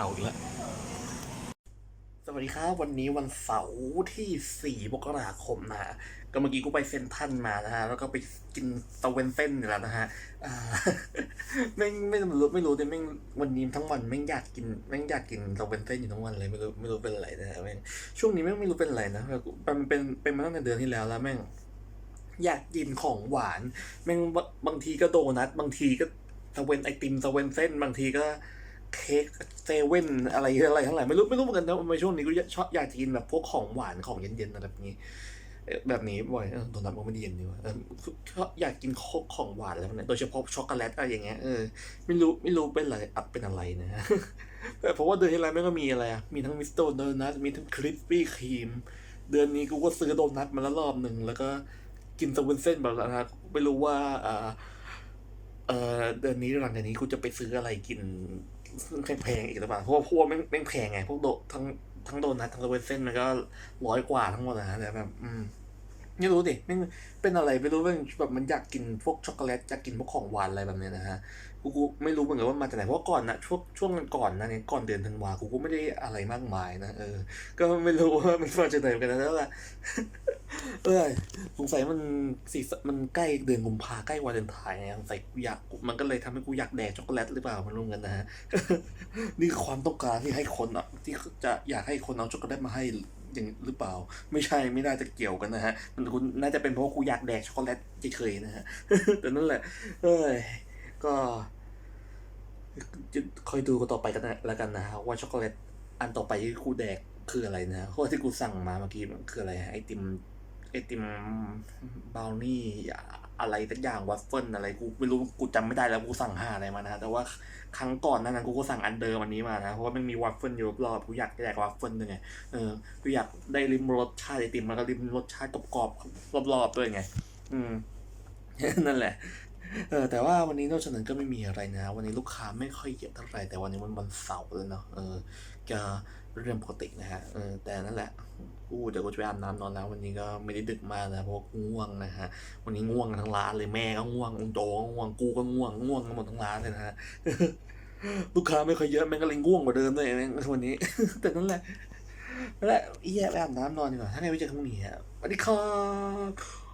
เอาอีกแล้ว สวัสดีครับวันนี้วันเสาร์ที่ 4มกราคมนะฮะ ก็เมื่อกี้กูไปเซนทันมานะฮะ แล้วก็ไปกินตะเวนเส้นนี่แหละนะฮะอ่ไม่ไม่รู้ไม่รู้แต่แม่งวันนี้ทั้งวันแม่งอยากกินแม่งอยากกินตะเวนเส้นอยู่ทั้งวันเลยไม่รู้ไม่รู้เป็นอะไรนะฮะแม่งช่วงนี้แม่งไม่รู้เป็นอะไรนะเป็นเป็นเป็นมาตั้งแต่เดือนที่แล้วแล้วแม่งอยากกินของหวานแม่งบะบางทีก็โดนัทบางทีก็ตะเวนไอติมตะเวนเส้นบางทีก็ เค้กเซเว่นอะไรอะไรทั้งหลายไม่รู้ไม่รู้เหมือนกันนะในช่วงนี้ก็ชอบอยากกินแบบพวกของหวานของเย็นๆอะไรแบบนี้ แบบนี้บ่อยเออโดนัทมันไม่ได้เย็นดีว่ะออชอบอยากกินของหวานอะไรแบบนี้โดยเฉพาะช็อกโกแลตอะไรอย่างเงี้ยเออไม่รู้ไม่รู้เป็นอะไรอับเป็นอะไรนะแต่เพราะว่าเดือนที่แล้วแม่งก็มีอะไรอะมีทั้งมิสโตโดนัทมีทั้งคริสปี้ครีมเดือนนี้กูก็ซื้อโดนัทมาแล้วรอบหนึ่งแล้วก็กินสวุนเส้นแบบนั้นนะไม่รู้ว่าอ่อ เออเดือนนี้หลังจากนี้กูจะไปซื้ออะไรกินแพงๆอีกหรือเปล่าเพราะว่าพวกแม่งแม่งแพงไงพวกโดทั้งทั้งโดนัททั้งสวุนเส้นมันก็ร้อยกว่าทั้งหมดนะแต่แบบอืมไม่รู้ดิแม่เป็นอะไรไม่รู้แม่งแบบมันอยากกินพวกช็อกโกแลตอยากกินพวกของหวานอะไรแบบเนี้ยนะฮะกูกูไม่รู้เหมือนกันว่ามาจากไหนเพราะก่อนนะช่วงช่วงก่อนนะเนี่ยก่อนเดือนธันวากูก็ไม่ได้อะไรมากมายนะเออ ก็ไม่รู้ว่ามันมาจากไหนเหมือนกันนะแล้วล่ะ เออสงสัยมันสีมันใกล้เดือนกุมภาใกล้วาเลนไทน์ไงสงสัยกูอยากมันก็เลยทำให้กูอยากแดกช็อกโกแลตหรือเปล่าไม่รู้เหมือนกันนะฮะนี่คือความต้องการที่ให้คนอะที่จะอยากให้คนเอาช็อกโกแลตมาให้อย่างหรือเปล่า ไม่ใช่ไม่น่าจะเกี่ยวกันนะฮะ มันกูน่าจะเป็นเพราะกูอยากแดกช็อกโกแลตเฉยๆนะฮะแต่นั่นแหละ เอ้ยก็จะคอยดูกันต่อไปกันนะแล้วกันนะฮะว่าช็อกโกแลตอันต่อไปที่กูแดกคืออะไรนะเพราะที่กูสั่งมาเมื่อกี้มันคืออะไรไอติม ไอติมบราวนี่อะไรสักอย่างวัฟเฟิลอะไรกูไม่รู้กูจำไม่ได้แล้วกูสั่งห้าอะไรมานะแต่ว่าครั้งก่อนนั้นกูก็สั่งอันเดิมอันนี้มานะเพราะว่ามันมีวัฟเฟิลอยู่รอบๆกูอยากแดกวัฟเฟิลด้วยไงเออกูอยากได้ริมรสชาติไอติมแล้วก็ริมรสชาติกรอบๆรอบๆด้วยไง อืมนั่นแหละ เออแต่ว่าวันนี้นอกจากนั้นก็ไม่มีอะไรนะ วันนี้ลูกค้าไม่ค่อยเยอะเท่าไหร่แต่วันนี้มันวันเสาร์แล้วเนาะเออก็เรื่องปกตินะฮะเออแต่นั่นแหละกูเดี๋ยวกูจะไปอาบน้ำนอนแล้ว วันนี้ก็ไม่ได้ดึกมากนะเพราะง่วงนะฮะวันนี้ง่วงทั้งร้านเลยแม่ก็ง่วงโจก็ง่วงกูก็ง่วงง่วงกันหมดทั้งร้านเลยนะฮะลูกค้าไม่ค่อยเยอะแม่งก็เลยง่วงกว่าเดิมด้วยแม่งวันนี้ แต่นั่นแหละนั่นแหละอีแย่ไปอาบน้ำนอนดีกว่าถ้าไงไว้เจอกันพรุ่งนี้ฮะสวัสดีครับ